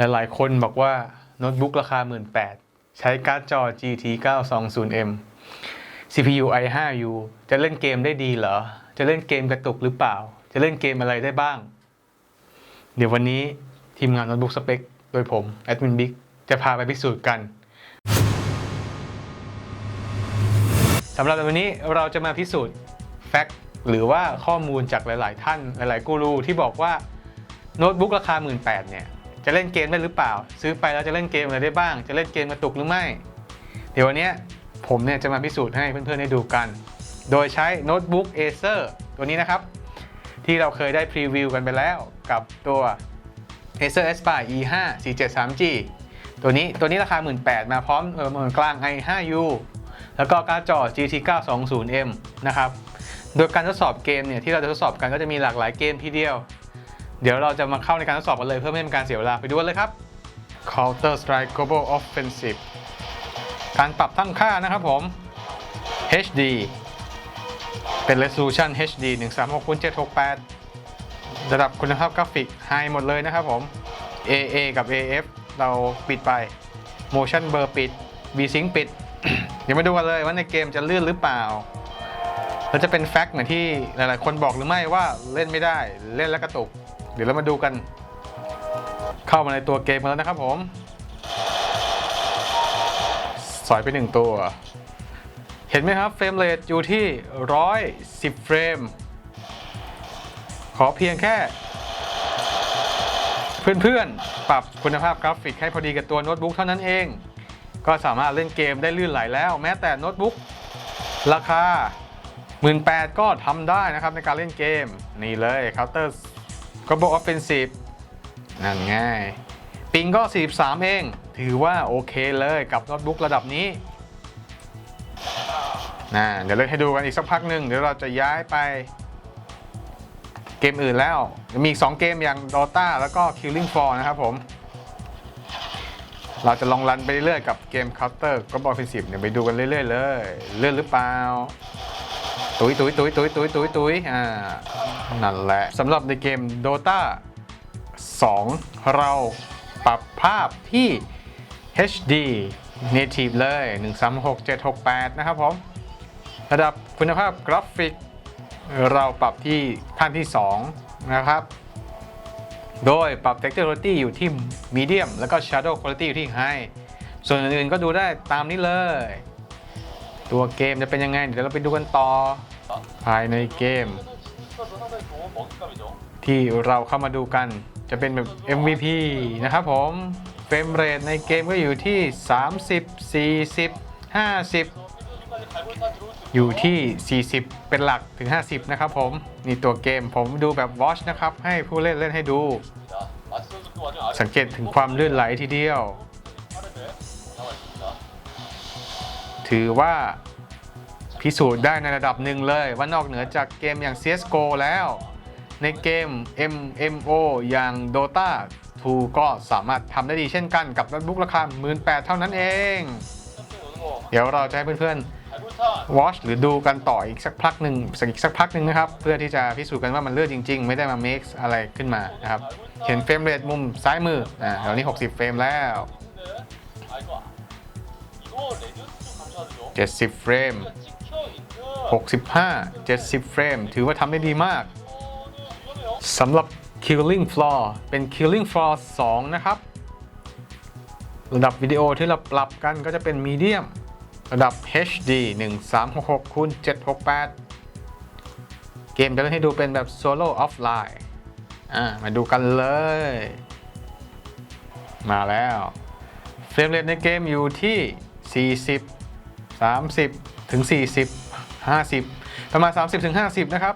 หลายๆ คนบอกว่าโน้ตบุ๊กราคา 18,000 ใช้การ์ดจอ GT 920M CPU i5U จะเล่นเกมได้ดีเหรอ จะเล่นเกมกระตุกหรือเปล่า จะเล่นเกมอะไรได้บ้าง เดี๋ยววันนี้ทีมงานโน้ตบุ๊กสเปคโดยผมแอดมินบิ๊กจะพาไปพิสูจน์กันสำหรับวันนี้เราจะมาพิสูจน์แฟกต์หรือว่าข้อมูลจากหลาย ๆ ท่านหลาย ๆ กูรูที่บอกว่าโน้ตบุ๊กราคา 18,000 เนี่ย จะเล่นเกมได้หรือเปล่า ซื้อไปแล้วจะเล่นเกมอะไรได้บ้าง จะเล่นเกมกระตุกหรือไม่ เดี๋ยววันนี้ผมเนี่ยจะมาพิสูจน์ให้เพื่อนๆได้ดูกัน โดยใช้โน้ตบุ๊ก Acer ตัวนี้นะครับ ที่เราเคยได้พรีวิวกันไปแล้วกับตัว Acer Aspire E5 473G ตัวนี้ตัวนี้ราคา 18,000มาพร้อมเออมือกลาง i5U แล้วก็การ์ดจอ GT 920M นะครับ โดยการทดสอบเกมเนี่ยที่เราจะทดสอบกันก็จะมีหลากหลายเกมทีเดียว เดี๋ยวเราจะมาเข้าในการทดสอบกันเลยเพื่อไม่ให้เป็นการเสียเวลาไปดูกันเลยครับ Counter Strike Global Offensive การปรับตั้งค่านะครับผม HD เป็น Resolution HD 136คูณ768 ระดับคุณภาพกราฟิก High หมดเลยนะครับผม AA กับ AF เราปิดไป Motion Blur ปิด V-Sync ปิด เดี๋ยวมาดูกันเลยว่าในเกมจะเลื่อนหรือเปล่าแล้วจะเป็นแฟกต์เหมือนที่หลายๆ คนบอกหรือไม่ว่าเล่นไม่ได้เล่นแล้วกระตุก ดี๋ยวเรามาดูกัน เข้ามาในตัวเกมกันแล้วนะครับผม สอยไปหนึ่งตัว เห็นไหมครับเฟรมเรทอยู่ที่ 110 เฟรม ขอเพียงแค่ เพื่อนๆ ปรับคุณภาพกราฟิกให้พอดีกับตัวโน้ตบุ๊กเท่านั้นเอง ก็สามารถเล่นเกมได้ลื่นไหลแล้ว แม้แต่โน้ตบุ๊กราคา 18,000 ก็ทำได้นะครับในการเล่นเกม นี่เลย Counter Global Offensive นั่นง่าย ปิงก็ 43 เอง ถือว่าโอเคเลยกับโน้ตบุ๊กระดับนี้นะเดี๋ยวเล่นให้ดูกันอีกสักพักหนึ่งเดี๋ยวเราจะย้ายไป เกมอื่นแล้ว มีอีก 2 เกมอย่าง Dota แล้วก็ Killing Floor นะครับผม เราจะลองรันไปเรื่อยๆกับเกม Counter Global Offensive เดี๋ยไปดูกันเรื่อยๆเลย เลื่อนหรือเปล่า ตุยตุยตุยตุยตุยตุยตุยอ่า นั่นแหละสำหรับในเกม Dota 2 เราปรับภาพที่ HD Native เลย 136768 นะครับผม ระดับคุณภาพกราฟิก เราปรับที่ขั้นที่ 2 นะครับ โดยปรับ Texture Quality อยู่ที่ Medium แล้วก็ Shadow Quality อยู่ที่ High ส่วนอื่นๆก็ดูได้ตามนี้เลย ตัวเกมจะเป็นยังไง เดี๋ยวเราไปดูกันต่อภายในเกม ที่เราเข้ามาดูกันจะเป็นแบบ MVP นะครับผมเฟรมเรทในเกมก็อยู่ที่ 30 40 50 อยู่ที่ 40 เป็นหลักถึง 50 นะครับผม นี่ตัวเกมผมดูแบบ Watch นะครับ ให้ผู้เล่นเล่นให้ดู สังเกตถึงความลื่นไหลทีเดียว ถือว่าพิสูจน์ได้ในระดับหนึ่งเลยว่านอกเหนือจากเกมอย่าง CSGO แล้ว ในเกม MMO อย่าง Dota 2 ก็สามารถทำได้ดีเช่นกันกับโน้ตบุ๊กราคา 18,000เท่านั้นเอง เดี๋ยวเราจะให้เพื่อนๆ watch หรือดูกันต่ออีกสักพักหนึ่งสักอีกสักพักหนึ่งนะครับ เพื่อที่จะพิสูจน์กันว่ามันเลื่อนจริง ๆ ไม่ได้มา make อะไรขึ้นมานะครับ เห็นเฟรมเรทมุมซ้ายมืออ่าตอนนี้ 60 เฟรมแล้ว 70 เฟรม 65 70 เฟรม ถือว่าทำได้ดีมาก สำหรับ Killing Floor เป็น Killing Floor 2 นะครับ ระดับวิดีโอที่เราปรับกันก็จะเป็น Medium ระดับ HD 1366คูณ768 เกมจะเล่นให้ดูเป็นแบบ Solo Offline อ่า มาดูกันเลย มาแล้ว เฟรมเรทในเกมอยู่ที่ 40 30 ถึง 40 50 ประมาณ 30 ถึง 50 นะครับ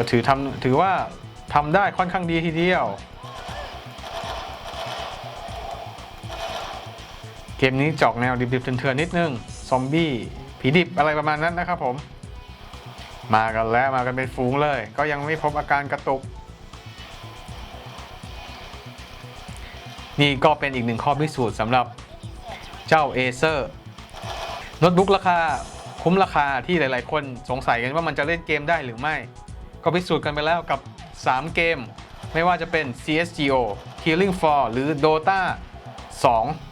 ก็ถือทำถือว่าทำได้ค่อนข้างดีทีเดียว เกมนี้จอกแนวดิบๆเถื่อนๆนิดนึง ซอมบี้ ผีดิบอะไรประมาณนั้นนะครับผม มากันแล้วมากันเป็นฝูงเลย ก็ยังไม่พบอาการกระตุก นี่ก็เป็นอีกหนึ่งข้อพิสูจน์สำหรับเจ้า Acer โน้ตบุ๊กราคาคุ้มราคาที่หลาย ๆ คนสงสัยกันว่ามันจะเล่นเกมได้หรือไม่ ก็พิสูจน์กันไปแล้วกับ 3 เกม ไม่ว่าจะเป็น CSGO Killing Floor หรือ Dota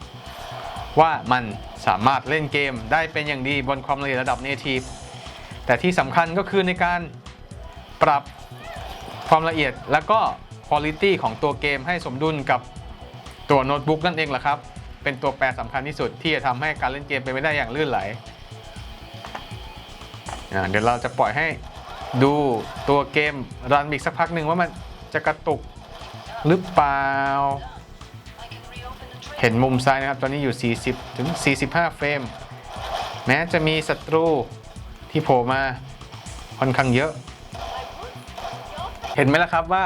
2 ว่ามันสามารถเล่นเกมได้เป็นอย่างดีบนความละเอียดระดับ Native แต่ที่สำคัญก็คือในการปรับความละเอียดแล้วก็ Quality ของตัวเกมให้สมดุลกับตัวโน้ตบุ๊กนั่นเองแหละครับ เป็นตัวแปรสำคัญที่สุดที่จะทำให้การเล่นเกมเป็นไปได้อย่างลื่นไหล เดี๋ยวเราจะปล่อยให้ ดูตัวเกมรันอีกสักพักหนึ่งว่ามันจะกระตุกหรือเปล่า เห็นมุมซ้ายนะครับ ตอนนี้อยู่ 40 ถึง 45 เฟรม แม้จะมีศัตรูที่โผล่มาค่อนข้างเยอะ เห็นไหมล่ะครับว่า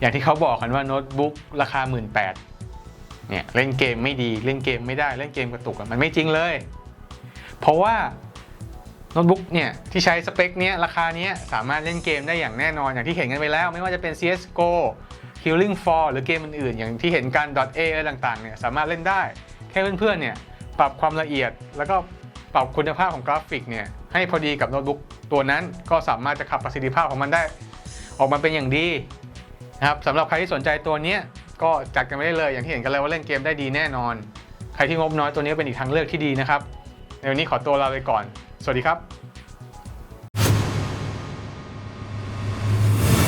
อย่างที่เขาบอกกันว่าโน้ตบุ๊กราคา 18,000เนี่ยเล่นเกมไม่ดีเล่นเกมไม่ได้เล่นเกมกระตุกมันไม่จริงเลย เพราะว่า โน้ตบุ๊กเนี่ยที่ใช้สเปคเนี้ยราคาเนี้ยสามารถเล่นเกมได้อย่างแน่นอนอย่างที่เห็นกันไปแล้ว ไม่ว่าจะเป็น CSGO Killing Floor หรือเกมอื่นๆ อย่างที่เห็นกัน .a อะไรต่างๆเนี่ยสามารถเล่นได้ แค่เพื่อนๆเนี่ยปรับความละเอียดแล้วก็ปรับคุณภาพของกราฟิกเนี่ยให้พอดีกับโน้ตบุ๊กตัวนั้นก็สามารถจะขับประสิทธิภาพของมันได้ ออกมาเป็นอย่างดีนะครับสำหรับใครที่สนใจตัวเนี้ยก็จัดกันไม่ได้เลย อย่างที่เห็นกันเลยว่าเล่นเกมได้ดีแน่นอน ใครที่งบน้อยตัวนี้เป็นอีกทางเลือกที่ดีนะครับในวันนี้ขอตัวลาไปก่อน สวัสดีครับ